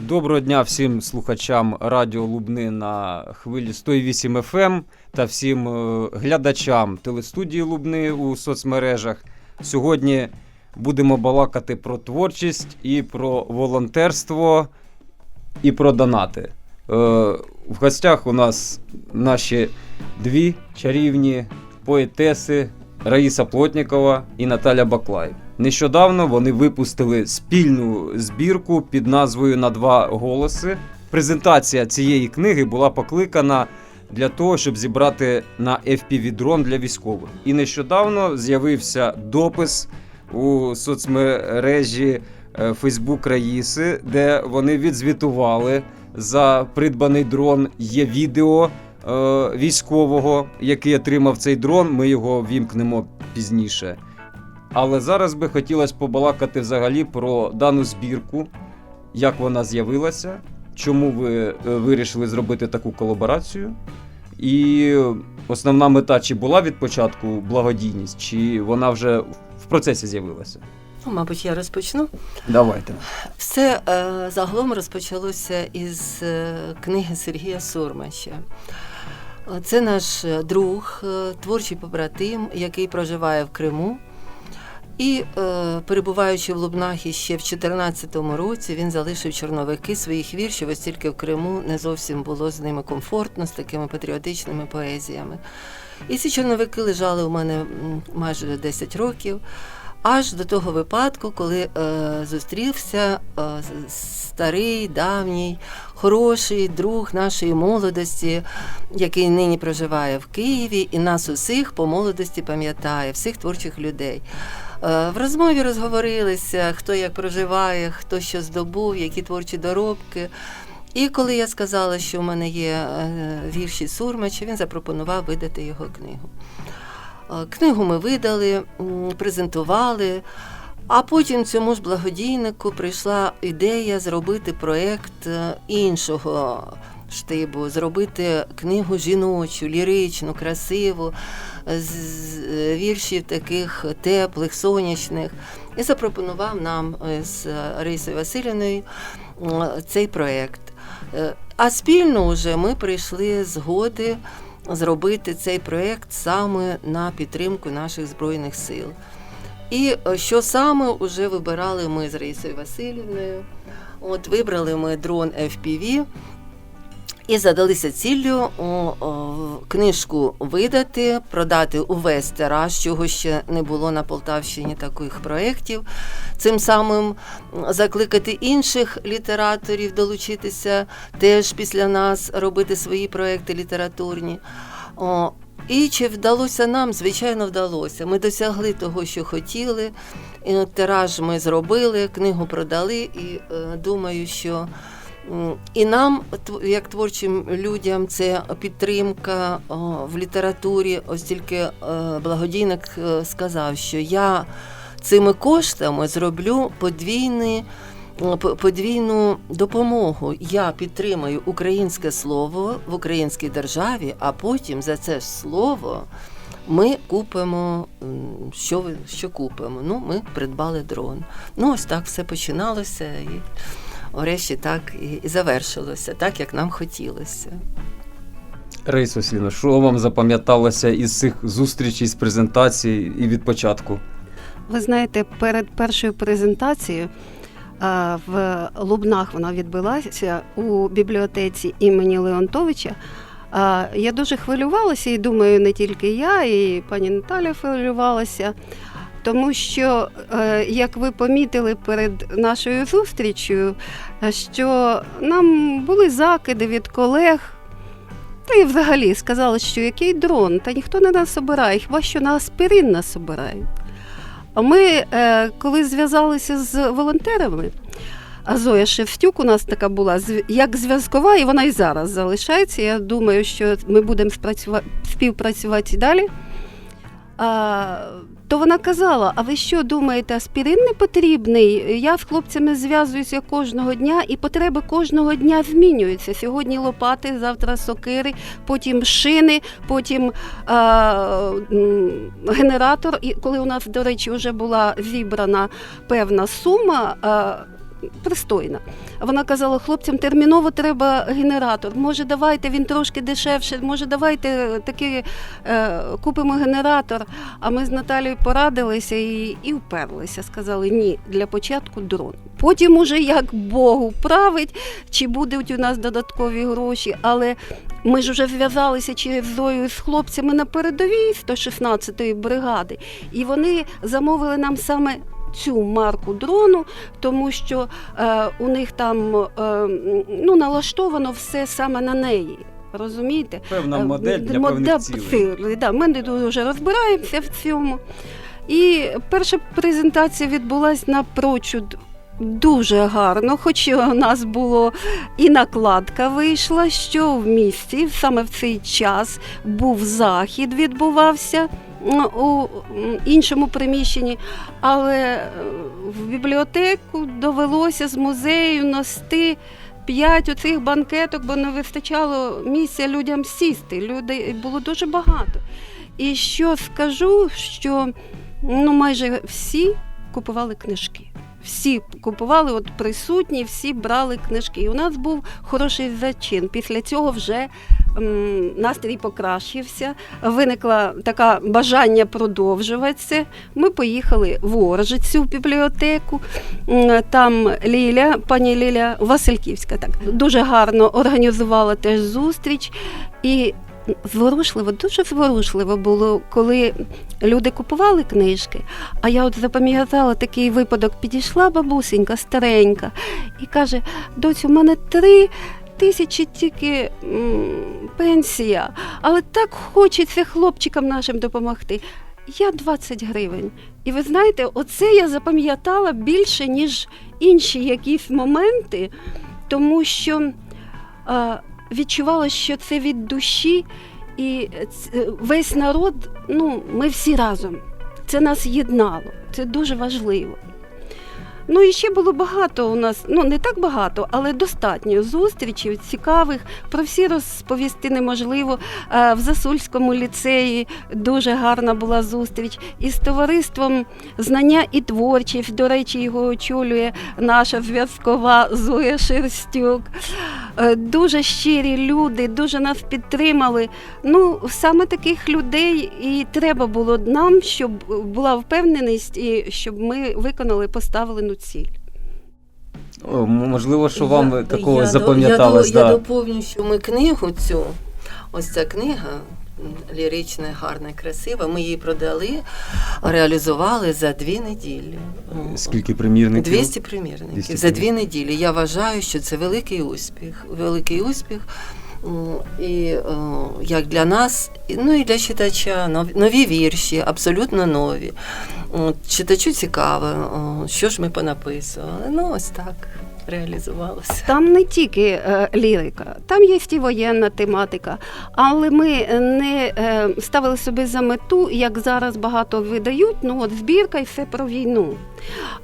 Доброго дня всім слухачам Радіо Лубни на хвилі 108 FM ем та всім е, глядачам телестудії Лубни у соцмережах. Сьогодні будемо балакати про творчість і про волонтерство і про донати. Е, В гостях у нас наші дві чарівні поетеси Раїса Плотнікова і Наталя Баклай. Нещодавно вони випустили спільну збірку під назвою На два голоси. Презентація цієї книги була покликана для того, щоб зібрати на FPV-дрон для військових. І нещодавно з'явився допис у соцмережі е, Facebook Раїси, де вони відзвітували за придбаний дрон. Є відео е, військового, який отримав цей дрон. Ми його вімкнемо пізніше. Але зараз би хотілося побалакати взагалі про дану збірку, як вона з'явилася, чому ви е, вирішили зробити таку колаборацію. І основна мета, чи була від початку благодійність, чи вона вже в процесі з'явилася? Ну, мабуть, я розпочну. Давайте. Все е, загалом розпочалося із е, книги Сергія Сурмача. Це наш друг, е, творчий побратим, який проживає в Криму. І е, перебуваючи в Лубнах іще в 2014 році, він залишив чорновики своїх віршів, ось тільки в Криму не зовсім було з ними комфортно, з такими патріотичними поезіями. І ці чорновики лежали у мене майже 10 років. Аж до того випадку, коли е, зустрівся е, старий, давній, хороший друг нашої молодості, який нині проживає в Києві, і нас усіх по молодості пам'ятає, всіх творчих людей. Е, В розмові розговорилися, хто як проживає, хто що здобув, які творчі доробки. І коли я сказала, що в мене є е, вірші Сурмача, він запропонував видати його книгу. Е, Книгу ми видали, презентували, а потім цьому ж благодійнику прийшла ідея зробити проєкт іншого штибу, зробити книгу жіночу, ліричну, красиву, з віршів таких теплих, сонячних. І запропонував нам е, з Раїсою Васильівною цей проєкт. Е, А спільно вже ми прийшли згоди зробити цей проєкт саме на підтримку наших Збройних сил. І е, що саме вже вибирали ми з Раїсою Васильівною. От вибрали ми дрон FPV і задалися ціллю о, о, книжку видати, продати увесь тираж, чого ще не було на Полтавщині таких проєктів. Цим самим закликати інших літераторів долучитися теж після нас робити свої проєкти літературні. О, і чи вдалося нам? Звичайно, вдалося. Ми досягли того, що хотіли. Тираж ми зробили, книгу продали, і е, думаю, що і нам, як творчим людям, це підтримка в літературі. Ось тільки е, благодійник е, сказав, що я цими коштами зроблю подвійний. Подвійну допомогу я підтримую українське слово в українській державі, а потім за це слово ми купимо, що, що купимо. Ну, ми придбали дрон. Ну, ось так все починалося врешті так і, і завершилося, так як нам хотілося. Раїса Васильівна, що вам запам'яталося із цих зустрічей, з презентацій і від початку? Ви знаєте, перед першою презентацією а, в Лубнах вона відбулася у бібліотеці імені Леонтовича. А, Я дуже хвилювалася, і думаю, не тільки я, і пані Наталя хвилювалася, тому що, е, як ви помітили перед нашою зустрічю, е, що нам були закиди від колег. Та й взагалі сказали, що який дрон, та ніхто не нас обирає, хіба що на аспірин нас обирають. А Ми, е, коли зв'язалися з волонтерами, а Зоя Шевстюк у нас така була як зв'язкова, і вона і зараз залишається. Я думаю, що ми будемо співпрацювати і далі. То вона казала: а ви що думаєте, аспірин не потрібний? Я з хлопцями зв'язуюся кожного дня, і потреби кожного дня змінюються. Сьогодні лопати, завтра сокири, потім шини, потім а, генератор. І коли у нас, до речі, вже була зібрана певна сума. А, пристойна. Вона казала, хлопцям терміново треба генератор. Може, давайте він трошки дешевше, може, давайте таки е, купимо генератор. А ми з Наталією порадилися і, і вперлися. Сказали, ні, для початку дрон. Потім уже як Богу править, чи будуть у нас додаткові гроші, але ми ж вже зв'язалися через Зою з хлопцями на передовій 116-ї бригади, і вони замовили нам саме цю марку дрону, тому що е, у них там е, ну, налаштовано все саме на неї. Розумієте? Певна Е, модель для певних цілей. Да, ми не дуже розбираємося в цьому. І перша презентація відбулася напрочуд дуже гарно, хоч у нас було і накладка вийшла, що в місті саме в цей час був захід, відбувався у іншому приміщенні, але е, в бібліотеку довелося з музею нести п'ять оцих банкеток, бо не вистачало місця людям сісти. Людей було дуже багато. І що скажу, що ну, майже всі купували книжки. Всі купували, от присутні, всі брали книжки. І у нас був хороший зачин. Після цього вже настрій покращився, виникло таке бажання продовжувати це. Ми поїхали в Оржицю в бібліотеку. Там Ліля, пані Ліля Васильківська, так дуже гарно організувала теж зустріч. І зворушливо, дуже зворушливо було, коли люди купували книжки. А я от запам'ятала такий випадок, підійшла бабусенька старенька і каже: доцю, у мене три. Тисячі тільки м, пенсія, але так хочеться хлопчикам нашим допомогти. Я 20 гривень. І ви знаєте, оце я запам'ятала більше, ніж інші якісь моменти, тому що а, відчувала, що це від душі, і ц- весь народ, ну, ми всі разом. Це нас єднало, це дуже важливо. Ну і ще було багато у нас, ну не так багато, але достатньо зустрічей цікавих. Про всі розповісти неможливо. В Засульському ліцеї дуже гарна була зустріч із товариством знання і творчість. До речі, його очолює наша зв'язкова Зоя Шерстюк. Е, Дуже щирі люди, дуже нас підтримали. Ну, саме таких людей і треба було нам, щоб була впевненість і щоб ми виконали поставлену ціль. О, можливо, що вам Я- такого я запам'яталось. Я, да. я доповню, що ми книгу цю, ось ця книга. Лірична, гарна, красива. Ми її продали, реалізували за дві неділі. Скільки примірників? 200 примірників 200 за дві неділі. Я вважаю, що це великий успіх. Великий успіх. І е, як для нас, ну і для читача нов- нові вірші, абсолютно нові. Читачу цікаво, що ж ми понаписували. Ну, ось так реалізувалося. Там не тільки е, лірика, там є і воєнна тематика, але ми не е, ставили собі за мету, як зараз багато видають, ну от збірка і все про війну.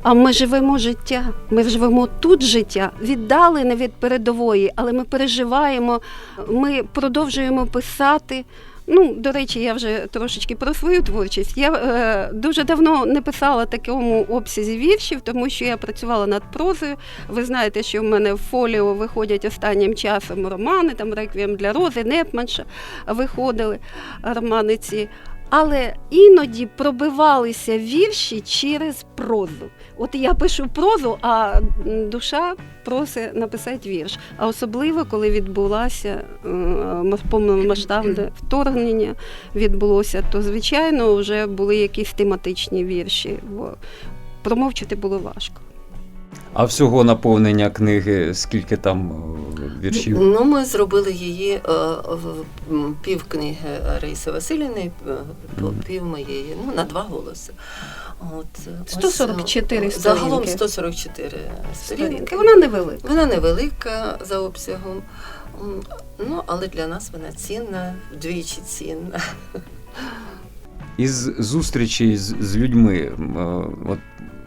А ми живемо життя, ми живемо тут життя, віддалене від передової, але ми переживаємо, ми продовжуємо писати. Ну, до речі, я вже трошечки про свою творчість. Я е, дуже давно не писала такому обсязі віршів, тому що я працювала над прозою. Ви знаєте, що в мене в фоліо виходять останнім часом романи, там реквієм для рози, Непманша виходили романи ці. Але іноді пробивалися вірші через прозу. От я пишу прозу, а душа просить написати вірш. А особливо, коли відбулося е, мас- повномасштабне вторгнення відбулося, то звичайно вже були якісь тематичні вірші, бо промовчати було важко. А всього наповнення книги, скільки там е, віршів? Ну, ми зробили її е, в пів книги Раїси Васильівни, е, пів моєї, ну, на два голоси. От, е, ось, 144 е, Загалом 144 сторінки. Сторінки. Вона невелика. Вона невелика за обсягом, ну, але для нас вона цінна, вдвічі цінна. Із зустрічей з, з людьми. е, От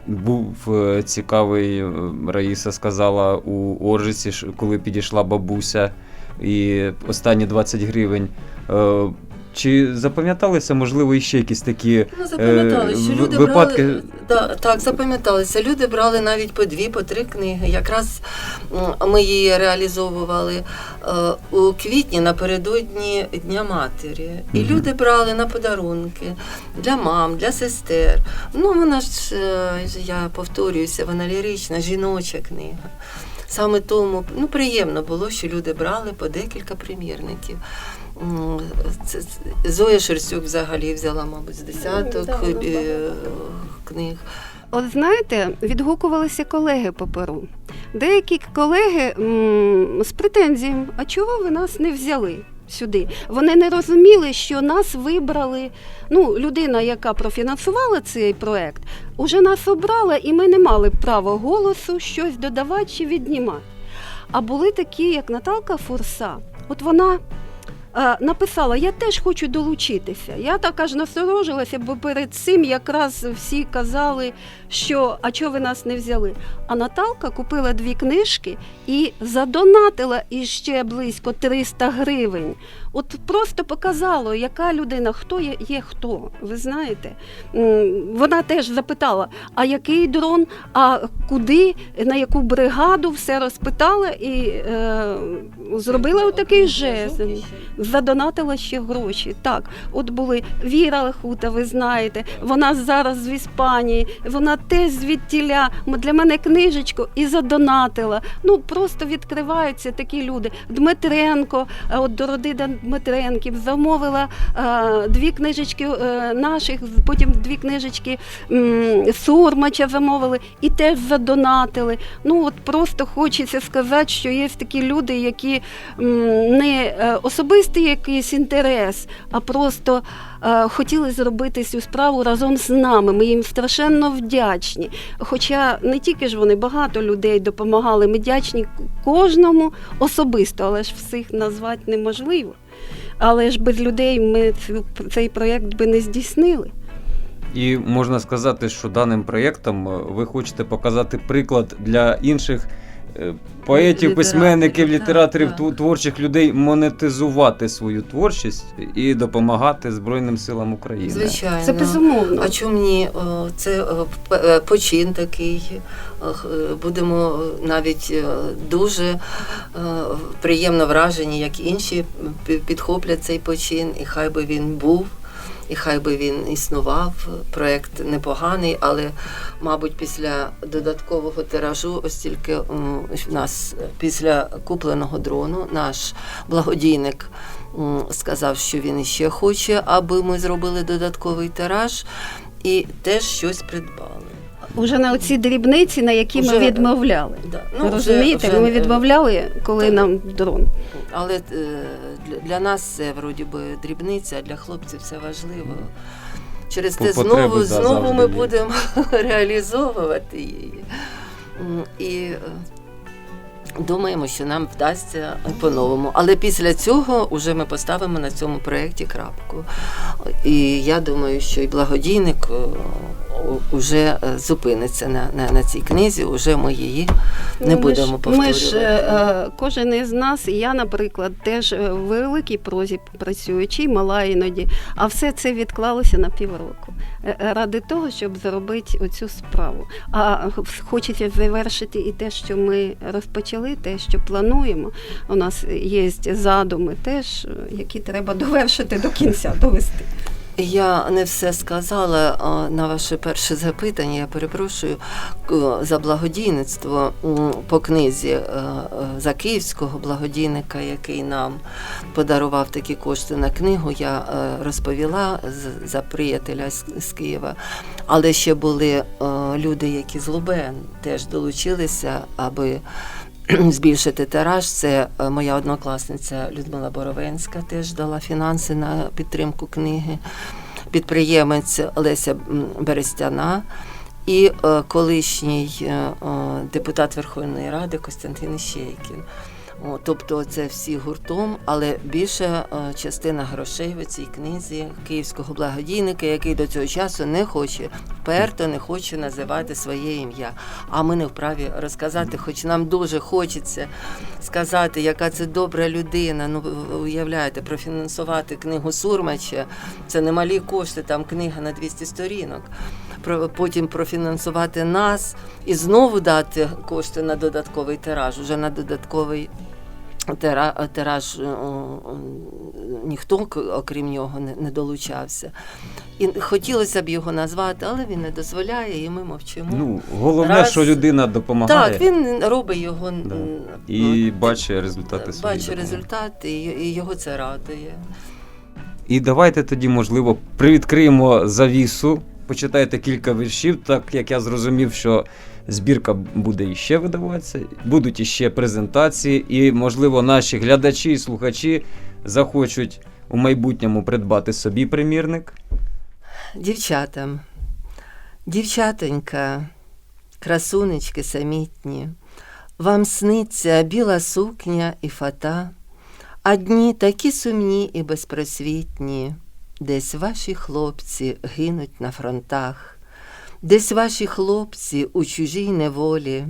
був е, цікавий, е, Раїса сказала у Оржиці, коли підійшла бабуся, і останні 20 гривень. Чи запам'яталися, можливо, іще якісь такі Ну, запам'ятали, Е, що люди випадки- брали да, так, запам'яталися. Люди брали навіть по дві, по три книги. Якраз ми її реалізовували е, у квітні напередодні Дня Матері. І Мгм. люди брали на подарунки для мам, для сестер. Ну, вона ж, е, я повторююся, вона лірична, жіноча книга. Саме тому ну, приємно було, що люди брали по декілька примірників. Зоя Шерстюк взагалі взяла, мабуть, з десяток ну, е, книг. От знаєте, відгукувалися колеги по Перу. Деякі колеги м, з претензіями, а чого ви нас не взяли сюди? Вони не розуміли, що нас вибрали. Ну, людина, яка профінансувала цей проект, уже нас обрала, і ми не мали права голосу щось додавати чи віднімати. А були такі, як Наталка Фурса. От вона написала: Я теж хочу долучитися. Я так аж насторожилася, бо перед цим якраз всі казали, що а чого ви нас не взяли. А Наталка купила дві книжки і задонатила іще близько 300 гривень. От просто показало, яка людина, хто є, є хто. Ви знаєте, вона теж запитала, а який дрон, а куди, на яку бригаду, все розпитала і е, зробила отакий жест. Задонатила ще гроші. Так, от були Віра Лахута, ви знаєте, вона зараз в Іспанії, вона теж звідтіля. Для мене книжечку і задонатила. Ну просто відкриваються такі люди. Дмитренко, е, от до родини Дмитренків, замовила е, дві книжечки е, наших, потім дві книжечки Сурмача замовили і теж задонатили. Ну от просто хочеться сказати, що є такі люди, які не е, особистий якийсь інтерес, а просто хотіли зробити цю справу разом з нами. Ми їм страшенно вдячні. Хоча не тільки ж вони, багато людей допомагали. Ми вдячні кожному особисто, але ж всіх назвати неможливо. Але ж без людей ми цей проєкт би не здійснили. І можна сказати, що даним проєктом е, ви хочете показати приклад для інших е, поетів, письменників, літераторів, так. творчих людей монетизувати свою творчість і допомагати Збройним силам України. Звичайно. Це безумовно. А чому ні? Це е, е, почин такий. Е, Будемо навіть дуже приємно вражені, як інші підхоплять цей почин, і хай би він був. І хай би він існував, проєкт непоганий, але, мабуть, після додаткового тиражу, ось тільки в нас після купленого дрону наш благодійник сказав, що він ще хоче, аби ми зробили додатковий тираж, і теж щось придбали. Уже на оці дрібниці, на які Уже, ми відмовляли. Да. Ви розумієте, вже, ми е, відмовляли, коли нам дрон. Але е, для, нас це вроді би дрібниця, а для хлопців це важливо. Через По те потреби, знову, да, знову ми є. будемо реалізовувати її. І е, думаємо, що нам вдасться по-новому. Але після цього вже ми поставимо на цьому проєкті крапку. І я думаю, що і благодійник вже зупиниться на, на, на цій книзі, уже ми її не Ну, ми будемо ж- повторювати. Ми ж е, е, кожен із нас, і я, наприклад, теж е, в великій прозі працюючи, мала іноді, а все це відклалося на півроку е, е, ради того, щоб зробити оцю справу. А хочеться завершити і те, що ми розпочали, те, що плануємо. У нас є задуми, теж, е, які треба довершити до кінця, довести. Я не все сказала на ваше перше запитання. Я перепрошую за благодійництво по книзі е, е, за київського благодійника, який нам подарував такі кошти на книгу. Я е, розповіла за приятеля з, Києва. Але ще були люди, які з Лубен теж долучилися, аби збільшити тираж. Це е, моя однокласниця Людмила Боровенська теж дала фінанси на підтримку книги. Підприємець Леся Берестяна і е, колишній е, депутат Верховної Ради Костянтин Іщейкін. Тобто це всі гуртом, але більша е, частина грошей в цій книзі київського благодійника, який до цього часу не хоче вперто не хоче називати своє ім'я. А ми не вправі розказати, хоч нам дуже хочеться сказати, яка це добра людина. Ну уявляєте, профінансувати книгу Сурмача це немалі кошти, там книга на 200 сторінок. Потім профінансувати нас і знову дати кошти на додатковий тираж, уже на додатковий тира- тираж е, ніхто, окрім нього, не, долучався. І хотілося б його назвати, але він не дозволяє, і ми мовчимо. Ну, головне, Раз- що людина допомагає так, він робить його Да. і ну, бачить результати бачить результати, і його це радує. І давайте тоді, можливо, привідкриємо завісу, почитайте кілька віршів, так як я зрозумів, що збірка буде іще видаватися, будуть іще презентації, і, можливо, наші глядачі і слухачі захочуть у майбутньому придбати собі примірник. Дівчатам, дівчатонька, красунечки самітні, вам сниться біла сукня і фата, а дні такі сумні і безпросвітні, десь ваші хлопці гинуть на фронтах, десь ваші хлопці у чужій неволі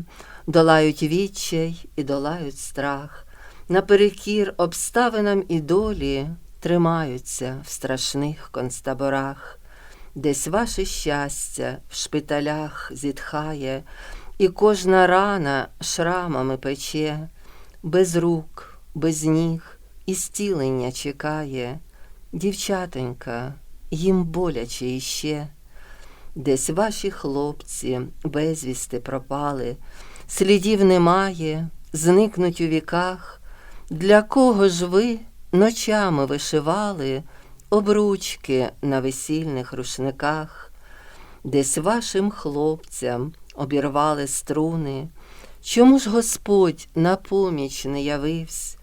долають відчай і долають страх, наперекір обставинам і долі тримаються в страшних концтаборах. Десь ваше щастя в шпиталях зітхає, і кожна рана шрамами пече, без рук, без ніг і зцілення чекає. Дівчатонька, їм боляче іще. Десь ваші хлопці безвісти пропали, слідів немає, зникнуть у віках. Для кого ж ви ночами вишивали обручки на весільних рушниках? Десь вашим хлопцям обірвали струни. Чому ж Господь на поміч не явився?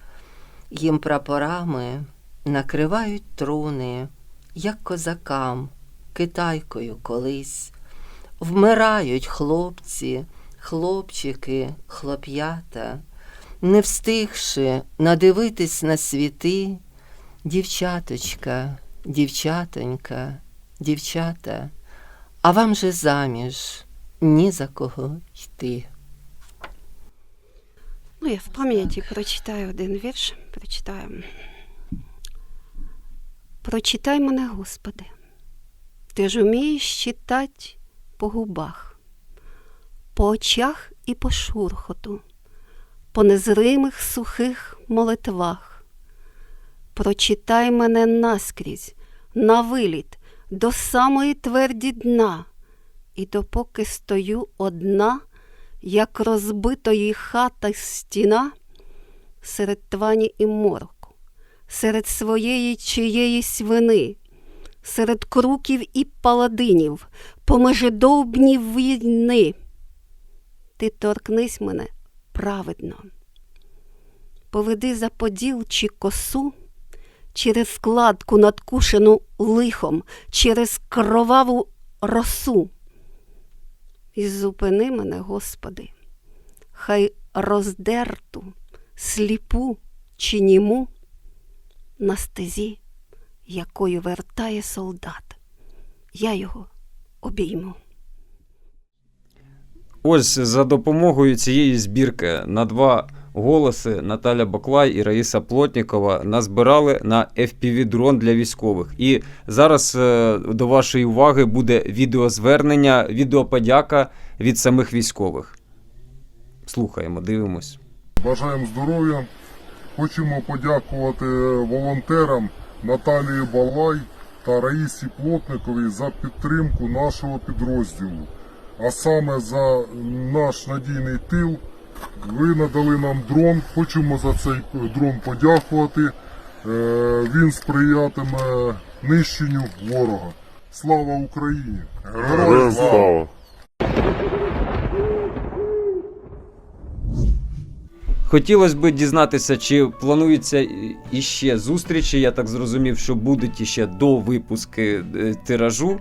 Їм прапорами накривають труни, як козакам, китайкою колись. Вмирають хлопці, хлопчики, хлоп'ята, не встигши надивитись на світи, дівчаточка, дівчатонька, дівчата, а вам же заміж ні за кого йти. Ну, я в пам'яті прочитаю один вірш. Прочитаю. Прочитай мене, Господи. Ти ж умієш читать по губах, по очах і по шурхоту, по незримих сухих молитвах. Прочитай мене наскрізь, на виліт, до самої тверді дна, і допоки стою одна, як розбитої хата стіна, серед твані і мороку, серед своєї чиєїсь вини, серед круків і паладинів, по межидовбні війни. Ти торкнись мене праведно, поведи за поділ чи косу через складку надкушену лихом, через кроваву росу. І зупини мене, Господи, хай роздерту, сліпу чи німу на стезі, якою вертає солдат. Я його обійму. Ось за допомогою цієї збірки на два голоси Наталя Баклай і Раїса Плотнікова назбирали на FPV-дрон для військових. І зараз е, до вашої уваги буде відеозвернення, відеоподяка від самих військових. Слухаємо, дивимось. Бажаємо здоров'я. Хочемо подякувати волонтерам Наталії Балай та Раїсі Плотниковій за підтримку нашого підрозділу. А саме за наш надійний тил. Ви надали нам дрон. Хочемо за цей дрон подякувати. Е, Він сприятиме нищенню ворога. Слава Україні! Героям слава! Хотілося б дізнатися, чи плануються іще зустрічі. Я так зрозумів, що будуть іще до випуски е, тиражу.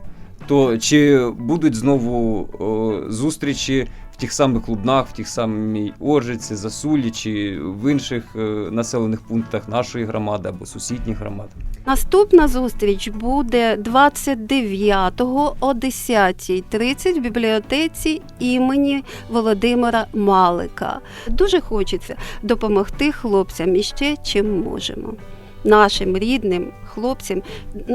то чи будуть знову о, зустрічі в тих самих Лубнах, в тих самій Оржиці, Засулі чи в інших е, населених пунктах нашої громади або сусідніх громад? Наступна зустріч буде 29-го о 10.30 в бібліотеці імені Володимира Малика. Дуже хочеться допомогти хлопцям іще чим можемо. Нашим рідним хлопцям,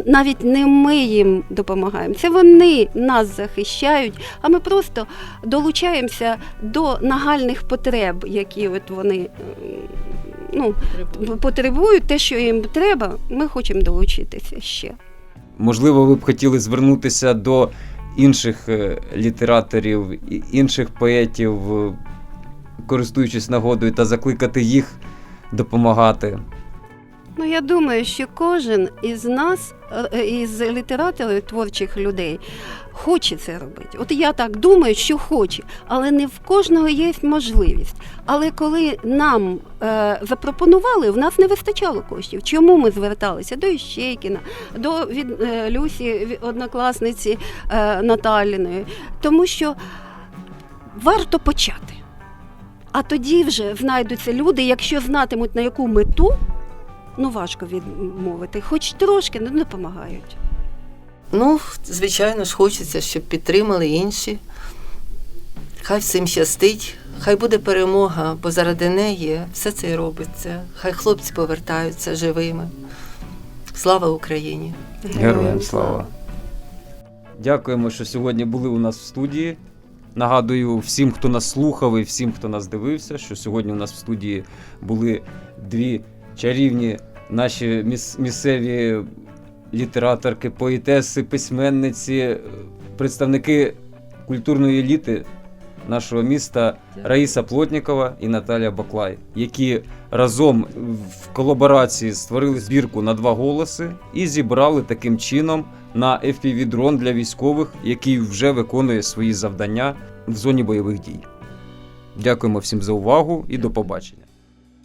навіть не ми їм допомагаємо, це вони нас захищають, а ми просто долучаємося до нагальних потреб, які от вони ну, потребують те, що їм треба, ми хочемо долучитися ще. Можливо, ви б хотіли звернутися до інших е, літераторів, інших поетів, е, користуючись нагодою, та закликати їх допомагати. Ну, я думаю, що кожен із нас, е, із літераторів творчих людей, хоче це робити. От я так думаю, що хоче, але не в кожного є можливість. Але коли нам е, запропонували, в нас не вистачало коштів. Чому ми зверталися до Іщейкіна, до від, е, Люсі, від- однокласниці е, Наталіної? Тому що варто почати. А тоді вже знайдуться люди, якщо знатимуть на яку мету, ну важко відмовити, хоч трошки ну, допомагають. Ну, звичайно ж, хочеться, щоб підтримали інші. Хай всім щастить, хай буде перемога, бо заради неї все це і робиться. Хай хлопці повертаються живими. Слава Україні! Героям слава! Дякуємо, що сьогодні були у нас в студії. Нагадую всім, хто нас слухав і всім, хто нас дивився, що сьогодні у нас в студії були дві чарівні наші міс- місцеві літераторки, поетеси, письменниці, представники культурної еліти нашого міста Раїса Плотнікова і Наталія Баклай, які разом в колаборації створили збірку на два голоси і зібрали таким чином на FPV-дрон для військових, який вже виконує свої завдання в зоні бойових дій. Дякуємо всім за увагу і до побачення.